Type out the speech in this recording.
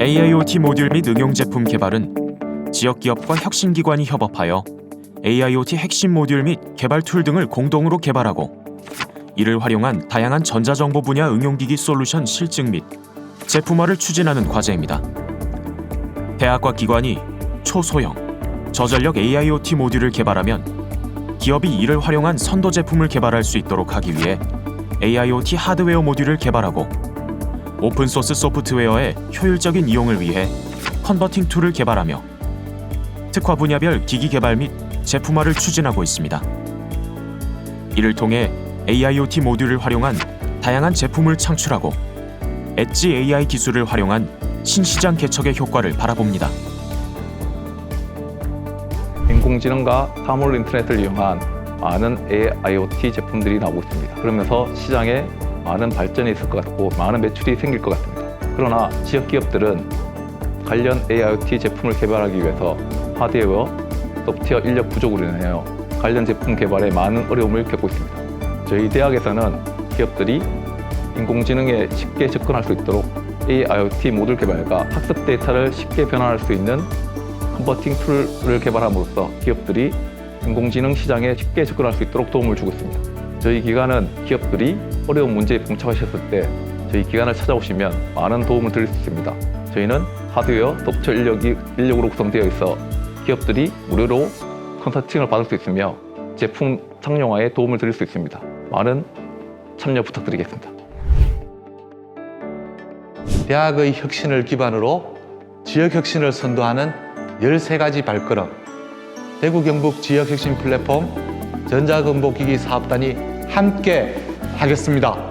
AIoT 모듈 및 응용 제품 개발은 지역 기업과 혁신 기관이 협업하여 AIoT 핵심 모듈 및 개발 툴 등을 공동으로 개발하고 이를 활용한 다양한 전자정보 분야 응용기기 솔루션 실증 및 제품화를 추진하는 과제입니다. 대학과 기관이 초소형, 저전력 AIoT 모듈을 개발하면 기업이 이를 활용한 선도 제품을 개발할 수 있도록 하기 위해 AIoT 하드웨어 모듈을 개발하고 오픈소스 소프트웨어의 효율적인 이용을 위해 컨버팅 툴을 개발하며 특화 분야별 기기 개발 및 제품화를 추진하고 있습니다. 이를 통해 AIoT 모듈을 활용한 다양한 제품을 창출하고 엣지 AI 기술을 활용한 신시장 개척의 효과를 바라봅니다. 인공지능과 사물 인터넷을 이용한 많은 AIoT 제품들이 나오고 있습니다. 그러면서 시장에 많은 발전이 있을 것 같고 많은 매출이 생길 것 같습니다. 그러나 지역 기업들은 관련 AIoT 제품을 개발하기 위해서 하드웨어, 소프트웨어 인력 부족으로 인하여 관련 제품 개발에 많은 어려움을 겪고 있습니다. 저희 대학에서는 기업들이 인공지능에 쉽게 접근할 수 있도록 AIoT 모듈 개발과 학습 데이터를 쉽게 변환할 수 있는 컨버팅 툴을 개발함으로써 기업들이 인공지능 시장에 쉽게 접근할 수 있도록 도움을 주고 있습니다. 저희 기관은 기업들이 어려운 문제에 봉착하셨을 때 저희 기관을 찾아오시면 많은 도움을 드릴 수 있습니다. 저희는 하드웨어, 소프트웨어 인력이, 인력으로 구성되어 있어 기업들이 무료로 컨설팅을 받을 수 있으며 제품 상용화에 도움을 드릴 수 있습니다. 많은 참여 부탁드리겠습니다. 대학의 혁신을 기반으로 지역 혁신을 선도하는 13가지 발걸음 대구 경북 지역 혁신 플랫폼 전자건보기기 사업단이 함께 하겠습니다.